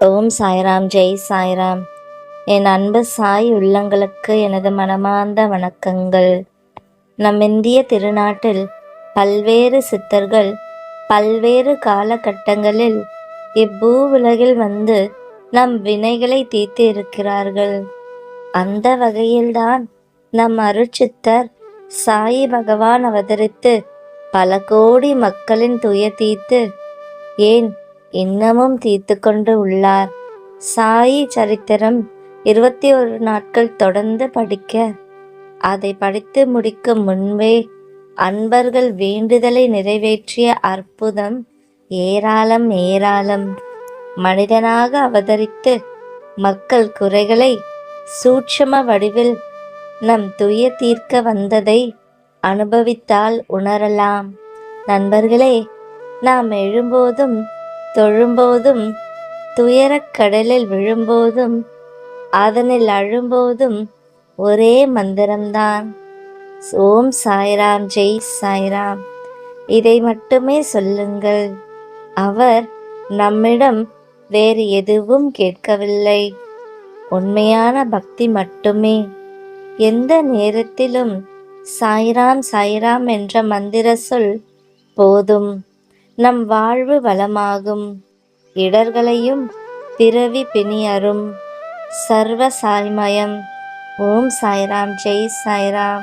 ஓம் சாய்ராம் ஜெய் சாய்ராம். என் அன்பு சாய் உள்ளங்களுக்கு எனது மனமார்ந்த வணக்கங்கள். நம் இந்திய திருநாட்டில் பல்வேறு சித்தர்கள் பல்வேறு காலகட்டங்களில் இப்பூ உலகில் வந்து நம் வினைகளை தீர்த்து இருக்கிறார்கள் அந்த வகையில்தான் நம் அருட்சித்தர் சாயி பகவான் அவதரித்து பல கோடி மக்களின் துயர் தீர்த்து ஏன் இன்னமும் தீர்த்து கொண்டு உள்ளார். சாயி சரித்திரம் இருபத்தி ஒரு நாட்கள் தொடர்ந்து படிக்க அதை படித்து முடிக்கும் முன்பே அன்பர்கள் வேண்டுதலை நிறைவேற்றிய அற்புதம் ஏராளம் ஏராளம். மனிதனாக அவதரித்து மக்கள் குறைகளை சூட்சும வடிவில் நம் துயர் தீர்க்க வந்ததை அனுபவித்தால் உணரலாம். நண்பர்களே நாம் எழும்போதும் தொழும்போதும் துயரக் கடலில் விழும்போதும் அதனில் அழும்போதும் ஒரே மந்திரம்தான். ஓம் சாய்ராம் ஜெய் சாய்ராம். இதை மட்டுமே சொல்லுங்கள். அவர் நம்மிடம் வேறு எதுவும் கேட்கவில்லை. உண்மையான பக்தி மட்டுமே. எந்த நேரத்திலும் சாய்ராம் சாய்ராம் என்ற மந்திர சொல் போதும். நம் வாழ்வு வளமாகும். இடர்களையும் பிறவி பிணியரும். சர்வ சாய்மயம். ஓம் சாய்ராம். ஜெய் சாய்ராம்.